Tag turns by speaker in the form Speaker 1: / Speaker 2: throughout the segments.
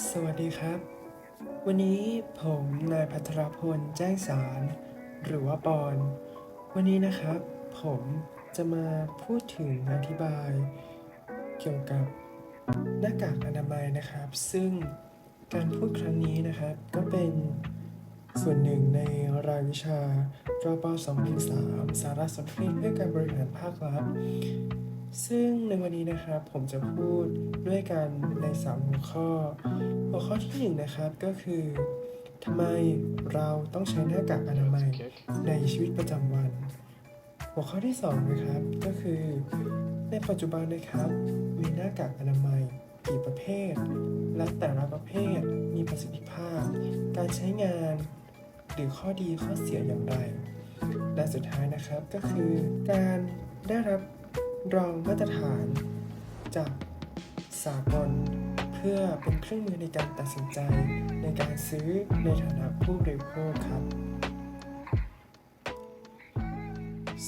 Speaker 1: สวัสดีครับ วันนี้ผมนายพัทรพลแจ้งสาร หรือว่าปอน วันนี้นะครับ ผมจะมาพูดถึงอธิบาย เกี่ยวกับหน้ากากอนามัยนะครับ ซึ่งการพูดครั้งนี้นะครับก็เป็นส่วนหนึ่งในรายวิชารป .2 3สารสนเทศเพื่อการบริหารภาครัฐ ซึ่งในวันนี้นะครับผมจะพูดด้วยกันใน 3 หัวข้อ หัวข้อที่ 1 นะครับก็คือทำไมเราต้องใช้หน้ากากอนามัยในชีวิตประจำวัน หัวข้อที่ 2 นะครับ ก็คือ ในปัจจุบันนะครับ มีหน้ากากอนามัยกี่ประเภท และแต่ละประเภทมีประสิทธิภาพ การใช้งาน หรือข้อดีข้อเสียอย่างไร และสุดท้ายนะครับก็คือการได้รับ รองมาตรฐานจากสากลเพื่อเป็นเครื่องมือในการตัดสินใจในการซื้อในฐานะผู้บริโภคครับ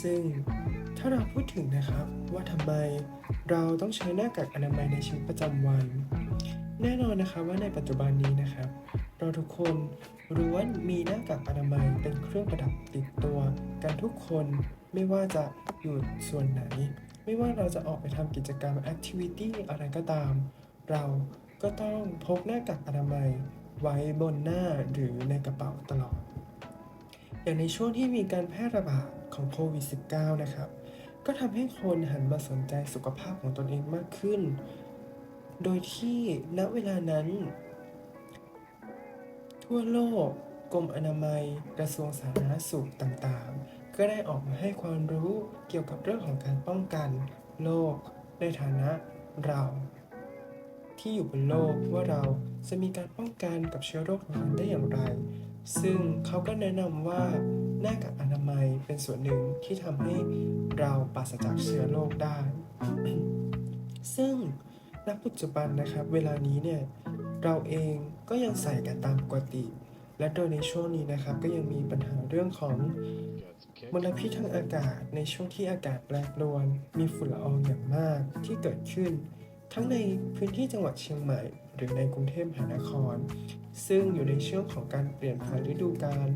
Speaker 1: ซึ่งถ้าเราพูดถึงนะครับว่าทำไมเราต้องใช้หน้ากากอนามัยในชีวิตประจำวัน แน่นอนนะครับว่าในปัจจุบันนี้นะครับ เราทุกคนล้วนมีหน้ากากอนามัยเป็นเครื่องประดับติดตัวกันทุกคนไม่ว่าจะอยู่ส่วนไหน ไม่ว่าเราจะออกไปทำกิจกรรมแอคทิวิตี้อะไรก็ตาม เราก็ต้องพกหน้ากากอนามัยไว้บนหน้าหรือในกระเป๋าตลอด อย่างในช่วงที่มีการแพร่ระบาดของโควิด -19 นะครับ ก็ทำให้คนหันมาสนใจสุขภาพของตนเองมากขึ้น โดยที่ณเวลานั้น ทั่วโลกกรมอนามัยกระทรวงสาธารณสุขต่างๆ ก็ได้ออกมาให้ความรู้เกี่ยวกับเรื่องของการป้องกันโรคในฐานะเรา ที่อยู่บนโลกว่าเราจะมีการป้องกันกับเชื้อโรคนั้นได้อย่างไร ซึ่งเขาก็แนะนำว่าหน้ากากอนามัยเป็นส่วนหนึ่งที่ทำให้เราปราศจากเชื้อโรคได้ ซึ่งณปัจจุบันนะครับ เวลานี้เนี่ยเราเองก็ยังใส่กันตามปกติ และโดยในช่วงนี้นะครับก็ยังมีปัญหาเรื่องของ มลพิษทางอากาศในช่วงที่อากาศแปรปรวน มีฝุ่นละอองอย่างมากที่เกิดขึ้น ทั้งในพื้นที่จังหวัดเชียงใหม่ หรือในกรุงเทพมหานคร ซึ่งอยู่ในช่วงของการเปลี่ยนผ่านฤดูกาล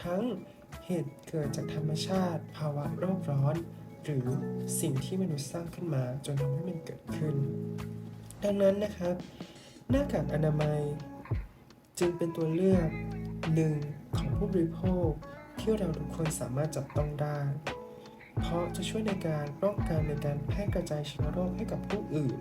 Speaker 1: ทั้งเหตุเกิดจากธรรมชาติ ภาวะโลกร้อน หรือสิ่งที่มนุษย์สร้างขึ้นมาจนทำให้มันเกิดขึ้น ดังนั้นนะครับ หน้ากากอนามัย จึงเป็นตัวเลือกหนึ่งของผู้บริโภค ที่เราทุกคนสามารถจับต้องได้ เพราะจะช่วยในการป้องกันในการแพร่กระจายเชื้อโรคให้กับผู้อื่น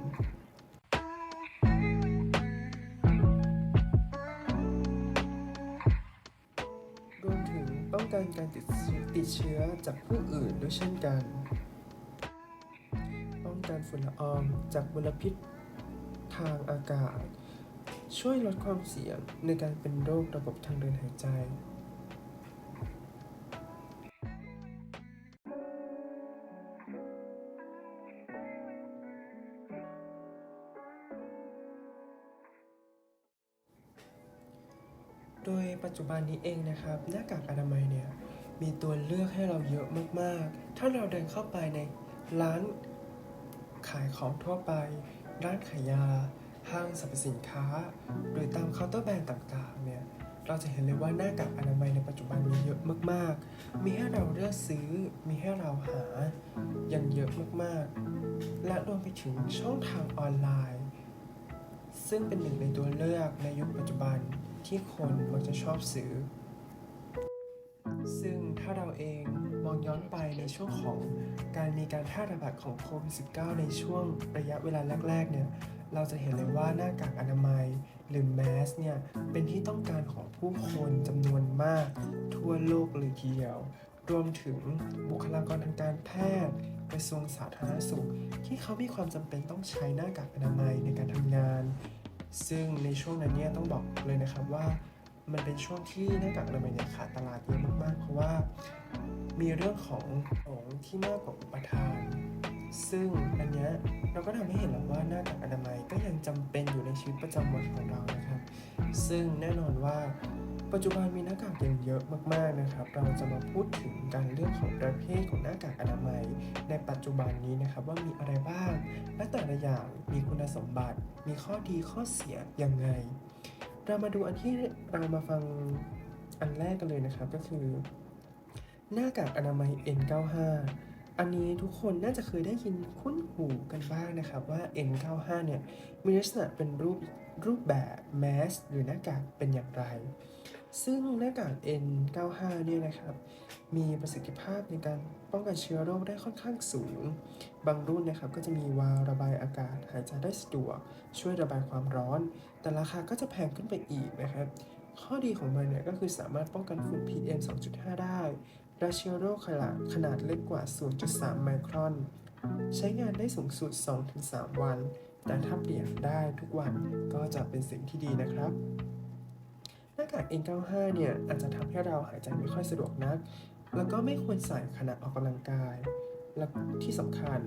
Speaker 1: รวมถึงป้องกันการติดเชื้อติดเชื้อจากผู้อื่นด้วยเช่นกัน ป้องกันฝุ่นละอองจากมลพิษทางอากาศ ช่วยลดความเสี่ยงในการเป็นโรคระบบทางเดินหายใจ จจุบันนี้เองนะครับ หน้ากากอนามัยเนี่ยมีตัวเลือกให้เราเยอะมากๆ ถ้าเราเดินเข้าไปในร้านขายของทั่วไป ร้านขายยา ห้างสรรพสินค้า หรือตามเคาน์เตอร์แบรนด์ต่างๆ เนี่ย เราจะเห็นเลยว่าหน้ากากอนามัยในปัจจุบันมีเยอะมากๆ มีให้เราเลือกซื้อ มีให้เราหา อย่างเยอะมากๆ และรวมไปถึงช่องทางออนไลน์ ซึ่งเป็นหนึ่งในตัวเลือกในยุคปัจจุบัน ที่คนมักจะชอบซื้อ ซึ่งถ้าเราเองมองย้อนไปในช่วงของการมีการแพร่ระบาดของโควิด -19 ในช่วงระยะเวลาแรกๆเนี่ยเราจะเห็นเลยว่าหน้ากากอนามัยหรือแมสเนี่ยเป็นที่ต้องการของผู้คนจำนวนมาก ทั่วโลกเลยทีเดียว รวมถึงบุคลากรทางการแพทย์กระทรวงสาธารณสุข ที่เขามีความจำเป็นต้องใช้หน้ากากอนามัยในการทำงาน ซึ่งในช่วงนั้นเนี่ยต้องบอกเลยนะครับว่ามันเป็นช่วงที่หน้ากากอนามัยเนี่ยขาดตลาดเยอะมากๆ เพราะว่ามีเรื่องของของที่มากกว่าอุปทาน ซึ่งอันเนี้ยเราก็ทำให้เห็นแล้วว่าหน้ากากอนามัยก็ยังจำเป็นอยู่ในชีวิตประจำวันของเรานะครับ ซึ่งแน่นอนว่า ปัจจุบันมีหน้ากากอย่างเยอะมากๆนะครับ เราจะมาพูดถึงการเรื่องของประเภทของหน้ากากอนามัย ในปัจจุบันนี้นะครับว่ามีอะไรบ้าง และแต่ละอย่างมีคุณสมบัติ มีข้อดีข้อเสียยังไง เรามาดูอันที่เรามาฟังอันแรกกันเลยนะครับก็คือ หน้ากากอนามัย N95 อันนี้ทุกคนน่าจะเคยได้ยินคุ้นหูกันบ้างนะครับว่า N95 เนี่ยมีลักษณะเป็นรูปรูปแบบแมสหรือหน้ากากเป็นอย่างไร ซึ่งหน้ากาก N95 เนี่ยนะครับ มีประสิทธิภาพในการป้องกันเชื้อโรคได้ค่อนข้างสูง บางรุ่นนะครับก็จะมีวาล์วระบายอากาศหายใจได้สะดวก ช่วยระบายความร้อน แต่ราคาก็จะแพงขึ้นไปอีกนะครับ ข้อดีของมันเนี่ยก็คือสามารถป้องกันฝุ่น PM 2.5 ได้และเชื้อโรคขนาดขนาดเล็กกว่า 0.3 ไมครอน ใช้งานได้สูงสุด 2-3 วัน แต่ถ้าเปลี่ยนได้ทุกวันก็จะเป็นสิ่งที่ดีนะครับ หน้ากาก N95 เนี่ยอาจจะทำให้เราหายใจไม่ค่อยสะดวกนัก แล้วก็ไม่ควรใส่ขณะออกกำลังกาย และที่สำคัญ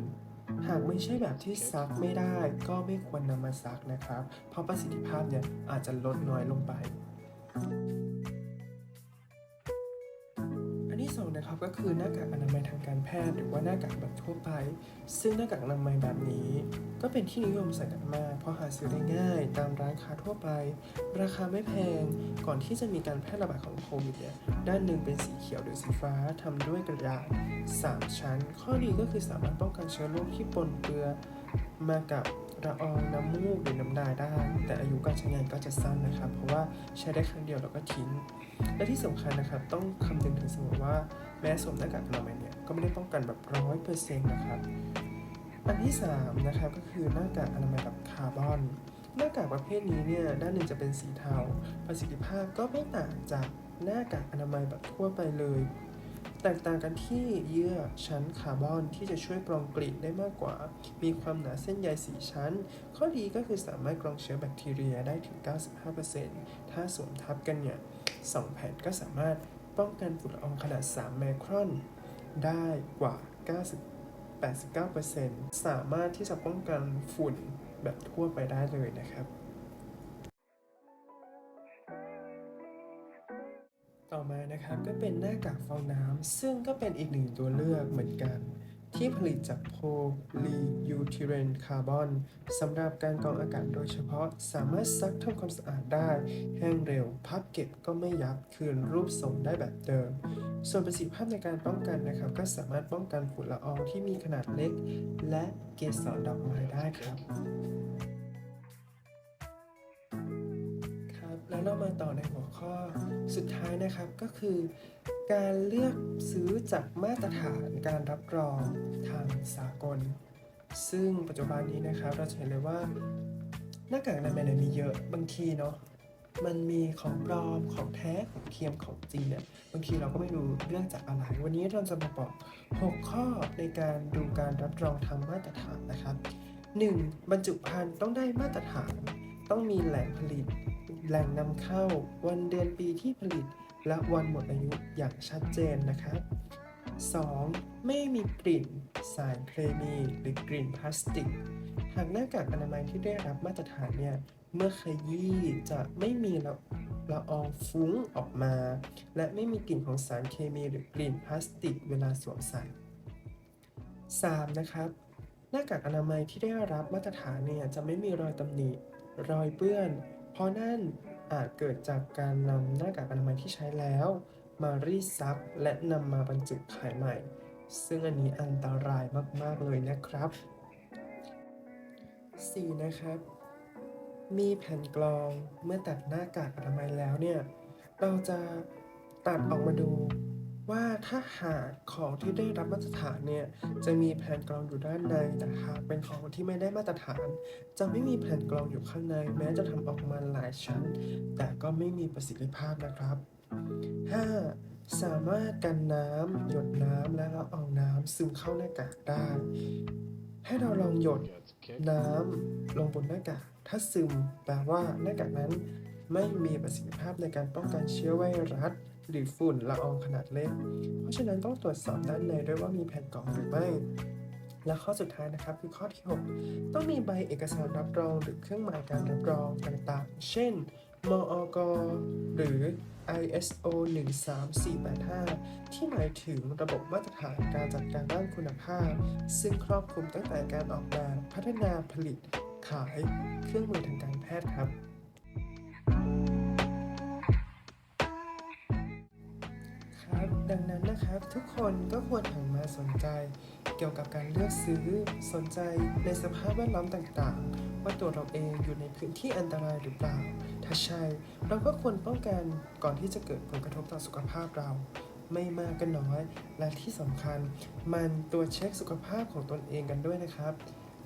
Speaker 1: หากไม่ใช่แบบที่ซักไม่ได้ ก็ไม่ควรนำมาซักนะครับ เพราะประสิทธิภาพเนี่ยอาจจะลดน้อยลงไป ก็คือหน้ากากอนามัยทางการแพทย์หรือว่าหน้ากากแบบทั่วไป ซึ่งหน้ากากอนามัยแบบนี้ ก็เป็นที่นิยมใส่กันมากเพราะหาซื้อได้ง่าย ตามร้านค้าทั่วไป ราคาไม่แพงก่อนที่จะมีการแพร่ระบาดของโควิดเนี่ยด้านหนึ่งเป็นสีเขียวหรือสีฟ้าทำด้วยกระดาษ3ชั้น ข้อดีก็คือสามารถป้องกันเชื้อโรคที่ปนเปื้อนมากับ ละอองน้ำมูกหรือน้ำลายได้ แต่อายุการใช้งานก็จะสั้นนะครับ เพราะว่าใช้ได้ครั้งเดียวแล้วก็ทิ้ง และที่สำคัญนะครับ ต้องคำนึงถึงเสมอว่าแม้สวมหน้ากากอนามัยเนี่ยก็ไม่ได้ป้องกันแบบร้อยเปอร์เซ็นต์นะครับ อันที่3นะครับก็คือหน้ากากอนามัยแบบคาร์บอนหน้ากากประเภทนี้เนี่ยด้านหนึ่งจะเป็นสีเทา ประสิทธิภาพก็ไม่ต่างจากหน้ากากอนามัยแบบทั่วไปเลย แตกต่างกันที่เยื่อชั้นคาร์บอนที่จะช่วยกรองกลิ่นได้มากกว่า มีความหนาเส้นใยสีชั้น ข้อดีก็คือสามารถกรองเชื้อแบคทีเรียได้ถึง 95%ถ้าสวมทับกันเนี่ยสองแผ่นก็สามารถป้องกันฝุ่นละอองขนาด 3 ไมครอน ได้กว่า 90 89%สามารถที่จะป้องกันฝุ่นแบบทั่วไปได้เลยนะครับ มานะครับก็เป็นหน้ากากฟองน้ำซึ่งก็เป็นอีกหนึ่งตัวเลือกเหมือนกัน ที่ผลิตจากโพลียูทิเรนคาร์บอนสำหรับการกรองอากาศโดยเฉพาะสามารถซักทำความสะอาดได้ แห้งเร็ว พับเก็บก็ไม่ยับคืนรูปทรงได้แบบเดิม ส่วนประสิทธิภาพในการป้องกันนะครับ ก็สามารถป้องกันฝุ่นละอองที่มีขนาดเล็ก และเกสรดอกไม้ได้ครับ เรามาต่อในหัวข้อสุดท้ายนะครับก็คือ การเลือกซื้อจากมาตรฐานการรับรองทางสากล ซึ่งปัจจุบันนี้นะครับเราจะเห็นเลยว่าหน้ากากอนามัยมีเยอะบางทีเนาะมันมีของปลอมของแท้ของเทียมของจริงเนี่ยบางทีเราก็ไม่รู้เรื่องจากอะไร วันนี้เราจะมาบอก 6 ข้อในการดูการรับรองทางมาตรฐานนะครับ 1. บรรจุภัณฑ์ต้องได้มาตรฐาน ต้องมีแหล่งผลิต แหล่งนำเข้า วันเดือนปีที่ผลิต และวันหมดอายุอย่างชัดเจนนะครับ 2. ไม่มีกลิ่น สารเคมีหรือกลิ่นพลาสติก หากหน้ากากอนามัยที่ได้รับมาตรฐานเนี่ย เมื่อขยี้จะไม่มีละละอองฟุ้งออกมา และไม่มีกลิ่นของสารเคมีหรือกลิ่นพลาสติกเวลาสวมใส่ 3. นะครับ หน้ากากอนามัยที่ได้รับมาตรฐานเนี่ยจะไม่มีรอยตำหนิ รอยเปื้อน เพราะนั่นอาจเกิดจากการนำหน้ากากอนามัยที่ใช้แล้ว มารีดซับและนำมาบรรจุขายใหม่ ซึ่งอันนี้อันตรายมากๆเลยนะครับ 4. นะครับ มีแผ่นกรองเมื่อตัดหน้ากากอนามัยแล้วเนี่ย เราจะตัดออกมาดู ว่าถ้าหากของที่ได้รับมาตรฐานเนี่ยจะมีแผ่นกรองอยู่ด้านในแต่หากเป็นของที่ไม่ได้มาตรฐาน จะไม่มีแผ่นกรองอยู่ข้างในแม้จะทำออกมาหลายชั้น แต่ก็ไม่มีประสิทธิภาพนะครับ 5. สามารถกันน้ำหยดน้ำและละอองน้ำซึมเข้าหน้ากากได้ ให้เราลองหยดน้ำลงบนหน้ากาก ถ้าซึมแปลว่าหน้ากากนั้นไม่มีประสิทธิภาพในการป้องกันเชื้อไวรัส หรือฝุ่นละอองขนาดเล็ก เพราะฉะนั้นต้องตรวจสอบด้านในด้วยว่ามีแผ่นกรองหรือไม่ และข้อสุดท้ายนะครับคือข้อที่ 6 ต้องมีใบเอกสารรับรอง หรือเครื่องหมายการรับรองต่างๆ เช่น มอกหรือ ISO 13485 ที่หมายถึงระบบมาตรฐานการจัดการด้านคุณภาพ ซึ่งครอบคลุมตั้งแต่การออกแบบ พัฒนาผลิต ขาย เครื่องมือทางการแพทย์ครับ ดังนั้นนะครับทุกคนก็ควรหันมาสนใจ เกี่ยวกับการเลือกซื้อสนใจในสภาพแวดล้อมต่างๆ ว่าตัวเราเองอยู่ในพื้นที่อันตรายหรือเปล่า ถ้าใช่เราก็ควรป้องกันก่อนที่จะเกิดผลกระทบต่อสุขภาพเรา ไม่มากก็น้อย และที่สำคัญ มันตัวเช็คสุขภาพของตนเองกันด้วยนะครับ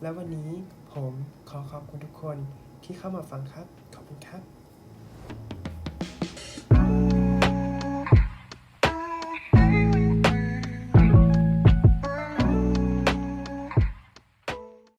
Speaker 1: และวันนี้ผมขอขอบคุณทุกคนที่เข้ามาฟังครับ ขอบคุณครับ